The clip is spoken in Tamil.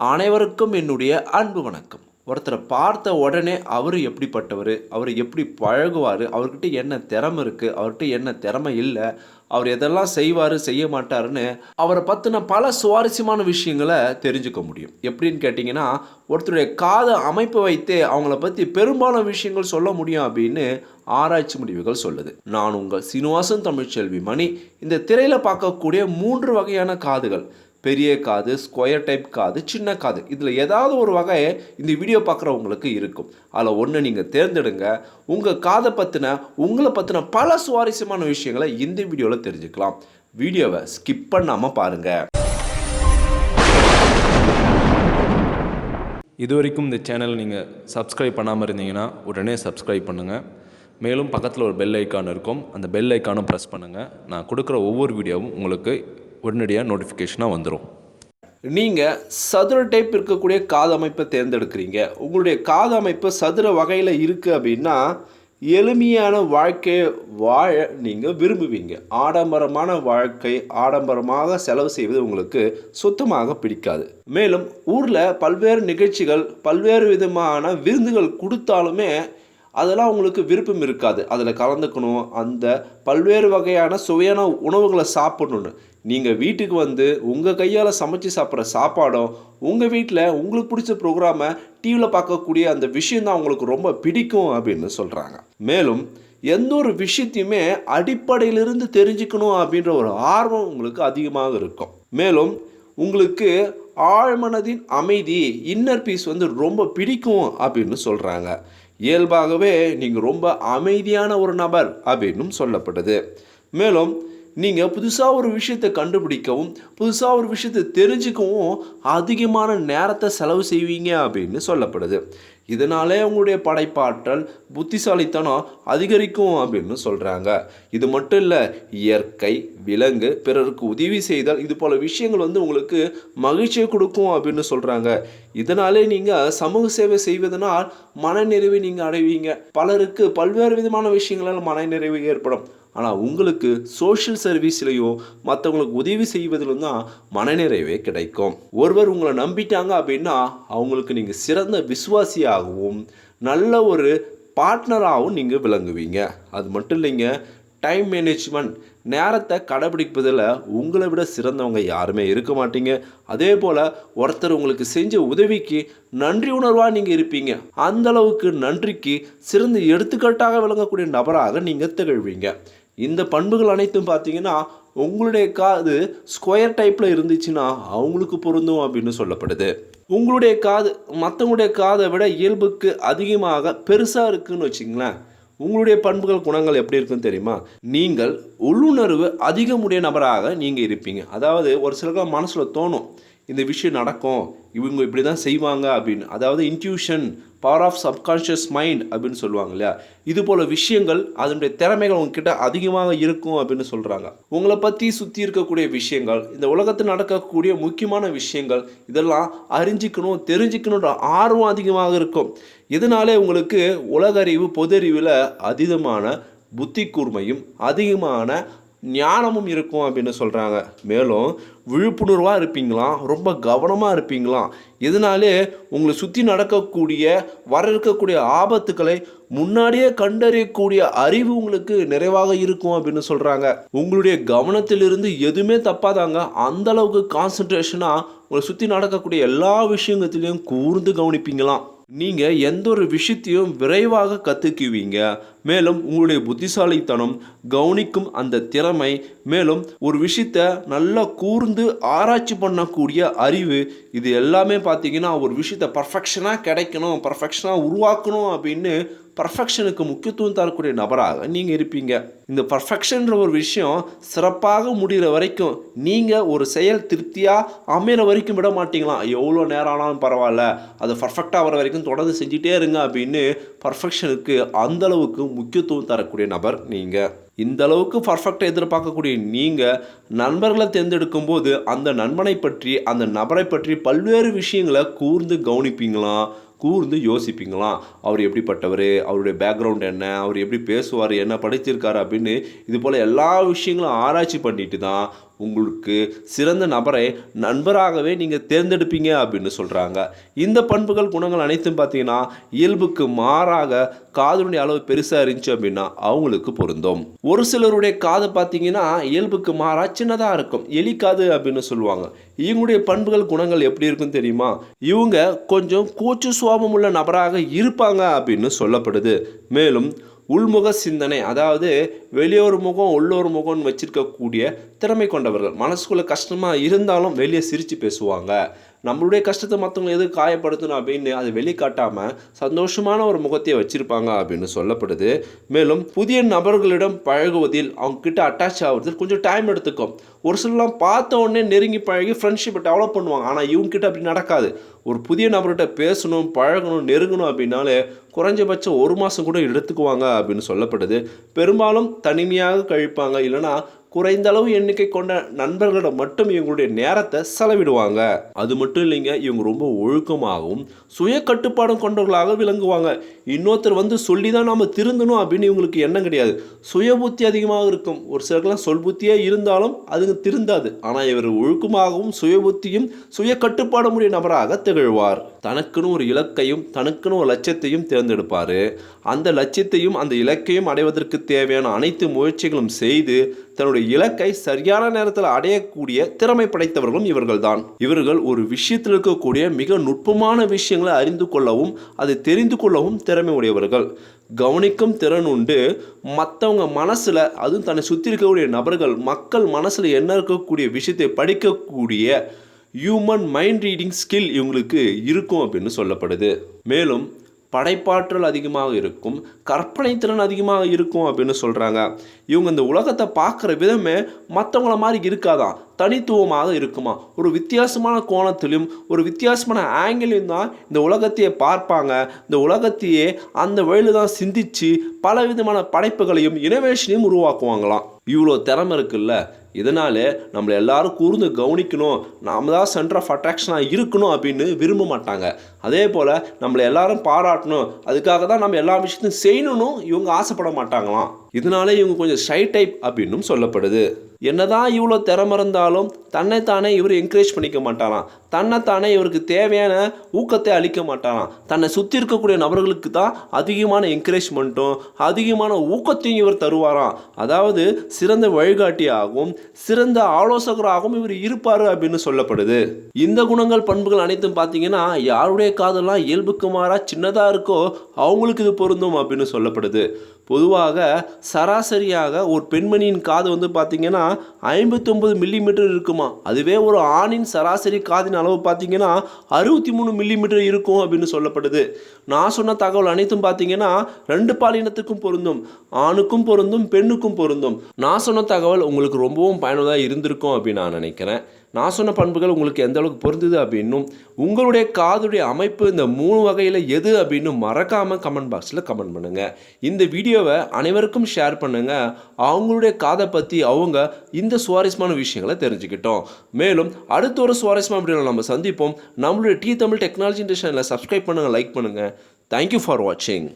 அனைவருக்கும் என்னுடைய அன்பு வணக்கம். ஒருத்தரை பார்த்த உடனே அவர் எப்படிப்பட்டவர்? அவர் எப்படி பழகுவார்? அவர்கிட்ட என்ன திறமை இருக்குது அவர்கிட்ட என்ன திறமை இல்லை? அவர் எதெல்லாம் செய்வார் செய்ய மாட்டாருன்னு அவரை பற்றின பல சுவாரஸ்யமான விஷயங்களை தெரிஞ்சுக்க முடியும். எப்படின்னு கேட்டிங்கன்னா ஒருத்தருடைய காத அமைப்பு வைத்தே அவங்கள பற்றி பெரும்பாலான விஷயங்கள் சொல்ல முடியும் அப்படின்னு ஆராய்ச்சி முடிவுகள் சொல்லுது. நான் உங்கள் சீனிவாசன் தமிழ்ச்செல்வி மணி. இந்த திரையில் பார்க்கக்கூடிய மூன்று வகையான காதுகள். பெரிய காது ஸ்கொயர் டைப் காது சின்ன காது. இதில் ஏதாவது ஒரு வகை இந்த வீடியோ பார்க்குறவங்களுக்கு இருக்கும். அதில் ஒன்று நீங்கள் தேர்ந்தெடுங்க. உங்கள் காதை பற்றின உங்களை பற்றின பல சுவாரஸ்யமான விஷயங்களை இந்த வீடியோவில் தெரிஞ்சுக்கலாம். வீடியோவை ஸ்கிப் பண்ணாமல் பாருங்கள் இது வரைக்கும் இந்த சேனல் நீங்கள் சப்ஸ்கிரைப் பண்ணாமல் இருந்தீங்கன்னா உடனே சப்ஸ்கிரைப் பண்ணுங்கள் மேலும் பக்கத்தில் ஒரு பெல் ஐக்கான் இருக்கும். அந்த பெல் ஐக்கானும் ப்ரெஸ் பண்ணுங்கள் நான் கொடுக்குற ஒவ்வொரு வீடியோவும் உங்களுக்கு உடனடியாக நோட்டிஃபிகேஷனாக வந்துடும் நீங்கள் சதுர டைப் இருக்கக்கூடிய காது அமைப்பை தேர்ந்தெடுக்கிறீங்க. உங்களுடைய காது அமைப்பு சதுர வகையில் இருக்குது அப்படின்னா எளிமையான வாழ்க்கையை வாழ நீங்கள் விரும்புவீங்க. ஆடம்பரமான வாழ்க்கை ஆடம்பரமாக செலவு செய்வது உங்களுக்கு சுத்தமாக பிடிக்காது. மேலும் ஊரில் பல்வேறு நிகழ்ச்சிகள் பல்வேறு விதமான விருந்துகள் கொடுத்தாலுமே அதெல்லாம் அவங்களுக்கு விருப்பம் இருக்காது. அதில் கலந்துக்கணும். அந்த பல்வேறு வகையான சுவையான உணவுகளை சாப்பிடணுன்னு நீங்கள் வீட்டுக்கு வந்து உங்கள் கையால் சமைச்சு சாப்பிட்ற சாப்பாடும் உங்கள் வீட்டில் உங்களுக்கு பிடிச்ச ப்ரோக்ராமை டிவியில் பார்க்கக்கூடிய அந்த விஷயந்தான் உங்களுக்கு ரொம்ப பிடிக்கும் அப்படின்னு சொல்கிறாங்க மேலும் எந்த ஒரு விஷயத்தையுமே அடிப்படையிலிருந்து தெரிஞ்சுக்கணும் அப்படின்ற ஒரு ஆர்வம் உங்களுக்கு அதிகமாக இருக்கும். மேலும் உங்களுக்கு ஆழ்மனதின் அமைதி இன்னர் பீஸ் வந்து ரொம்ப பிடிக்கும் அப்படின்னு சொல்கிறாங்க இயல்பாகவே நீங்கள் ரொம்ப அமைதியான ஒரு நபர் அப்படின்னும் சொல்லப்படுது மேலும் நீங்கள் புதுசாக ஒரு விஷயத்தை கண்டுபிடிக்கவும் புதுசாக ஒரு விஷயத்தை தெரிஞ்சுக்கவும் அதிகமான நேரத்தை செலவு செய்வீங்க அப்படின்னு சொல்லப்படுது. இதனாலே உங்களுடைய படைப்பாற்றல் புத்திசாலித்தனம் அதிகரிக்கும் அப்படின்னு சொல்கிறாங்க இது மட்டும் இல்லை இயற்கை விலங்கு பிறருக்கு உதவி செய்தால் இது போல் விஷயங்கள் வந்து உங்களுக்கு மகிழ்ச்சியை கொடுக்கும் அப்படின்னு சொல்கிறாங்க இதனாலே நீங்கள் சமூக சேவை செய்வதனால் மனநிறைவை நீங்கள் அடைவீங்க. பலருக்கு பல்வேறு விதமான விஷயங்களால் மனநிறைவு ஏற்படும். ஆனால் உங்களுக்கு சோஷியல் சர்வீஸ்லையும் மற்றவங்களுக்கு உதவி செய்வதிலும் தான் மனநிறைவே கிடைக்கும். ஒருவர் உங்களை நம்பிட்டாங்க அப்படின்னா அவங்களுக்கு நீங்கள் சிறந்த விசுவாசியாகவும் நல்ல ஒரு பார்ட்னராகவும் நீங்கள் விளங்குவீங்க. அது மட்டும் இல்லைங்க டைம் மேனேஜ்மெண்ட் நேரத்தை கடைபிடிப்பதில் உங்களை விட சிறந்தவங்க யாருமே இருக்க மாட்டீங்க. அதே போல் ஒருத்தர் உங்களுக்கு செஞ்ச உதவிக்கு நன்றி உணர்வாக நீங்கள் இருப்பீங்க. அந்த அளவுக்கு நன்றிக்கு சிறந்த எடுத்துக்காட்டாக விளங்கக்கூடிய நபராக நீங்கள் திகழ்வீங்க. இந்த பண்புகள் அனைத்தும் பார்த்தீங்கன்னா உங்களுடைய காது ஸ்கொயர் டைப்பில் இருந்துச்சுன்னா அவங்களுக்கு பொருந்தும் அப்படின்னு சொல்லப்படுது. உங்களுடைய காது மற்றவங்களுடைய காதை விட இயல்புக்கு அதிகமாக பெருசாக இருக்குன்னு வச்சுங்களேன் உங்களுடைய பண்புகள் குணங்கள் எப்படி இருக்குன்னு தெரியுமா? நீங்கள் உள்ளுணர்வு அதிகமுடைய நபராக நீங்கள் இருப்பீங்க. அதாவது ஒரு சிலருக்கு மனசில் தோணும் இந்த விஷயம் நடக்கும் இவங்க இப்படி தான் செய்வாங்க அப்படின்னு. அதாவது intuition power of subconscious mind அப்படின்னு சொல்லுவாங்க இல்லையா? இது போல் விஷயங்கள் அதனுடைய திறமைகள் உங்ககிட்ட அதிகமாக இருக்கும் அப்படின்னு சொல்கிறாங்க உங்களை பற்றி சுற்றி இருக்கக்கூடிய விஷயங்கள் இந்த உலகத்தில் நடக்கக்கூடிய முக்கியமான விஷயங்கள் இதெல்லாம் அறிஞ்சிக்கணும் தெரிஞ்சுக்கணுன்ற ஆர்வம் அதிகமாக இருக்கும். இதனாலே உங்களுக்கு உலகறிவு பொதறிவில் அதிகமான புத்தி கூர்மையும் அதிகமான ஞானமும் இருக்கும் அப்படின்னு சொல்கிறாங்க மேலும் விழிப்புணர்வாக இருப்பீங்களாம் ரொம்ப கவனமாக இருப்பீங்களாம் இதனாலே உங்களை சுற்றி நடக்கக்கூடிய வர இருக்கக்கூடிய ஆபத்துக்களை முன்னாடியே கண்டறியக்கூடிய அறிவு உங்களுக்கு நிறைவாக இருக்கும் அப்படின்னு சொல்கிறாங்க உங்களுடைய கவனத்திலிருந்து எதுவுமே தப்பாதாங்க. அந்த அளவுக்கு கான்சன்ட்ரேஷனாக உங்களை சுற்றி நடக்கக்கூடிய எல்லா விஷயங்கத்திலையும் கூர்ந்து கவனிப்பீங்களாம். நீங்கள் எந்த ஒரு விஷயத்தையும் விரைவாக கற்றுக்குவீங்க மேலும் உங்களுடைய புத்திசாலித்தனம் கவனிக்கும் அந்த திறமை மேலும் ஒரு விஷயத்த நல்லா கூர்ந்து ஆராய்ச்சி பண்ணக்கூடிய அறிவு இது எல்லாமே பார்த்தீங்கன்னா ஒரு விஷயத்த பர்ஃபெக்ஷனாக கிடைக்கணும் பர்ஃபெக்ஷனாக உருவாக்கணும் அப்படின்னு பர்ஃபெக்ஷனுக்கு முக்கியத்துவம் தரக்கூடிய நபராக நீங்கள் இருப்பீங்க. இந்த பர்ஃபெக்ஷன்ற ஒரு விஷயம் சிறப்பாக முடிகிற வரைக்கும் நீங்கள் ஒரு செயல் திருப்தியாக அமையிற வரைக்கும் விட மாட்டீங்களாம் எவ்வளோ நேரம் ஆனாலும் பரவாயில்ல. அது பர்ஃபெக்டாக வர வரைக்கும் தொடர்ந்து செஞ்சுட்டே இருங்க அப்படின்னு பர்ஃபெக்ஷனுக்கு அந்தளவுக்கு முக்கியத்துவம் தரக்கூடிய நபர் நீங்கள் இந்த அளவுக்கு பர்ஃபெக்டாக எதிர்பார்க்கக்கூடிய நீங்கள் நண்பர்களை தேர்ந்தெடுக்கும் போது அந்த நண்பனை பற்றி அந்த நபரை பற்றி பல்வேறு விஷயங்களை கூர்ந்து கவனிப்பீங்களாம் கூர்ந்து யோசிப்பீங்களாம் அவர் எப்படிப்பட்டவர்? அவருடைய பேக்ரவுண்ட் என்ன? அவர் எப்படி பேசுவார்? என்ன படிச்சிருக்காரு? அப்படின்னு இது போல் எல்லா விஷயங்களும் ஆராய்ச்சி பண்ணிட்டு தான் உங்களுக்கு சிறந்த நபரை நண்பராகவே நீங்கள் தேர்ந்தெடுப்பீங்க அப்படின்னு சொல்கிறாங்க இந்த பண்புகள் குணங்கள் அனைத்தும் பார்த்தீங்கன்னா இயல்புக்கு மாறாக காதலுடைய அளவு பெருசாக இருந்துச்சு அப்படின்னா அவங்களுக்கு பொருந்தும். ஒரு சிலருடைய காது பார்த்தீங்கன்னா இயல்புக்கு மாறாக சின்னதாக இருக்கும். எலிக்காது அப்படின்னு சொல்லுவாங்க. இவங்களுடைய பண்புகள் குணங்கள் எப்படி இருக்கும் தெரியுமா? இவங்க கொஞ்சம் கூச்சு சுவாபம் உள்ள நபராக இருப்பாங்க அப்படின்னு சொல்லப்படுது. மேலும் உள்முக சிந்தனை அதாவது வெளியொரு முகம் உள்ளொரு முகம்னு வச்சிருக்கக்கூடிய திறமை கொண்டவர்கள். மனசுக்குள்ளே கஷ்டமாக இருந்தாலும் வெளியே சிரித்து பேசுவாங்க. நம்மளுடைய கஷ்டத்தை மற்றவங்க எது காயப்படுத்தணும் அப்படின்னு அதை வெளிக்காட்டாமல் சந்தோஷமான ஒரு முகத்தையே வச்சுருப்பாங்க அப்படின்னு சொல்லப்படுது. மேலும் புதிய நபர்களிடம் பழகுவதில் அவங்க கிட்ட அட்டாச் ஆகுறதில் கொஞ்சம் டைம் எடுத்துக்கும். ஒரு சிலர்லாம் பார்த்த உடனே நெருங்கி பழகி ஃப்ரெண்ட்ஷிப்பை டெவலப் பண்ணுவாங்க. ஆனால் இவங்ககிட்ட அப்படி நடக்காது. ஒரு புதிய நபர்கிட்ட பேசணும் பழகணும் நெருங்கணும் அப்படின்னாலே குறைஞ்சபட்சம் ஒரு மாதம் கூட எடுத்துக்குவாங்க அப்படின்னு சொல்லப்படுது. பெரும்பாலும் தனிமையாக கழிப்பாங்க. இல்லைனா குறைந்த அளவு எண்ணிக்கை கொண்ட நண்பர்களிடம் மட்டும் இவங்களுடைய நேரத்தை செலவிடுவாங்க. அது மட்டும் இல்லைங்க இவங்க ரொம்ப ஒழுக்கமாகவும் சுய கட்டுப்பாடும் கொண்டவர்களாக விளங்குவாங்க. இன்னொருத்தர் வந்து சொல்லி தான் நாம் திருந்தணும் அப்படின்னு இவங்களுக்கு எண்ணம் கிடையாது. சுய புத்தி அதிகமாக இருக்கும். ஒரு சிலருக்குலாம் சொல் புத்தியே இருந்தாலும் அதுங்க திருந்தாது. ஆனால் இவர் ஒழுக்கமாகவும் சுய புத்தியும் சுய கட்டுப்பாடும் உடைய நபராக திகழ்வார். தனக்குன்னு ஒரு இலக்கையும் தனக்குன்னு ஒரு லட்சியத்தையும் தேர்ந்தெடுப்பார். அந்த லட்சியத்தையும் அந்த இலக்கையும் அடைவதற்கு தேவையான அனைத்து முயற்சிகளும் செய்து தன்னுடைய இலக்கை சரியான நேரத்தில் அடையக்கூடிய திறமை படைத்தவர்களும் இவர்கள்தான். இவர்கள் ஒரு விஷயத்தில் இருக்கக்கூடிய மிக நுட்பமான விஷயங்களை அறிந்து கொள்ளவும் அதை தெரிந்து கொள்ளவும் திறமை உடையவர்கள். கவனிக்கும் திறன் உண்டு. மற்றவங்க மனசில் அதுவும் தன்னை சுற்றி இருக்கக்கூடிய நபர்கள் மக்கள் மனசில் என்ன இருக்கக்கூடிய விஷயத்தை படிக்கக்கூடிய ஹியூமன் மைண்ட் ரீடிங் ஸ்கில் இவங்களுக்கு இருக்கும் அப்படின்னு சொல்லப்படுது. மேலும் படைப்பாற்றல் அதிகமாக இருக்கும் கற்பனை திறன் அதிகமாக இருக்கும் அப்படின்னு சொல்கிறாங்க இவங்க இந்த உலகத்தை பார்க்குற விதமே மற்றவங்கள மாதிரி இருக்காதான் தனித்துவமாக இருக்குமா? ஒரு வித்தியாசமான கோணத்திலும் ஒரு வித்தியாசமான ஆங்கிலையும் தான் இந்த உலகத்தையே பார்ப்பாங்க. இந்த உலகத்தையே அந்த வழியில் தான் சிந்திச்சு பல விதமான படைப்புகளையும் இனோவேஷனையும் உருவாக்குவாங்களாம். இவ்வளோ திறமை இருக்குல்ல? இதனாலே நம்மளை எல்லாரும் கூர்ந்து கவனிக்கணும். நாம தான் சென்டர் ஆஃப் அட்ராக்ஷனாக இருக்கணும் அப்படின்னு விரும்ப மாட்டாங்க. அதே போல் நம்மளை எல்லாரும் பாராட்டணும். அதுக்காக தான் நம்ம எல்லா விஷயத்தையும் செய்யணும்னு இவங்க ஆசைப்பட மாட்டாங்களாம். இதனால இவங்க கொஞ்சம் ஷை டைப் அப்படின்னும் சொல்லப்படுது. என்னதான் இவ்வளோ திறமை இருந்தாலும் தன்னைத்தானே இவர் என்கரேஜ் பண்ணிக்க மாட்டாராம். தன்னைத்தானே இவருக்கு தேவையான ஊக்கத்தை அளிக்க மாட்டாராம். தன்னை சுற்றி இருக்கக்கூடிய நபர்களுக்கு தான் அதிகமான என்கரேஜ்மெண்ட்டும் அதிகமான ஊக்கத்தையும் இவர் தருவாராம். அதாவது சிறந்த வழிகாட்டியாகவும் சிறந்த ஆலோசகராகவும் இவர் இருப்பார் அப்படின்னு சொல்லப்படுது. இந்த குணங்கள் பண்புகள் அனைத்தும் பார்த்தீங்கன்னா யாருடைய காதெல்லாம் இயல்புக்கு மாறா சின்னதாக இருக்கோ அவங்களுக்கு இது பொருந்தும் அப்படின்னு சொல்லப்படுது. பொதுவாக சராசரியாக ஒரு பெண்மணியின் காது வந்து பார்த்திங்கன்னா ஐம்பத்தொம்பது மில்லிமீட்டர் இருக்குமா? அதுவே ஒரு ஆணின் சராசரி காதின் அளவு பார்த்தீங்கன்னா அறுபத்தி மூணு மில்லிமீட்டர் இருக்கும் அப்படின்னு சொல்லப்படுது. நான் சொன்ன தகவல் அனைத்தும் பார்த்தீங்கன்னா ரெண்டு பாலினத்துக்கும் பொருந்தும் ஆணுக்கும் பொருந்தும் பெண்ணுக்கும் பொருந்தும். நான் சொன்ன தகவல் உங்களுக்கு ரொம்பவும் பயனுள்ளதாக இருந்திருக்கும் அப்படின்னு நான் நினைக்கிறேன். நான் சொன்ன பண்புகள் உங்களுக்கு எந்த அளவுக்கு பொருந்துது அப்படின்னும் உங்களுடைய காதுடைய அமைப்பு இந்த மூணு வகையில் எது அப்படின்னு மறக்காமல் கமெண்ட் பாக்ஸில் கமெண்ட் பண்ணுங்கள் இந்த வீடியோவை அனைவருக்கும் ஷேர் பண்ணுங்கள் அவங்களுடைய காதை பற்றி அவங்க இந்த சுவாரஸ்யமான விஷயங்களை தெரிஞ்சுக்கிட்டோம். மேலும் அடுத்த ஒரு சுவாரஸ்யமான வீடியோவில் நம்ம சந்திப்போம். நம்மளுடைய டி தமிழ் டெக்னாலஜி சேனலை சப்ஸ்கிரைப் பண்ணுங்கள் லைக் பண்ணுங்கள் தேங்க்யூ ஃபார் வாட்சிங்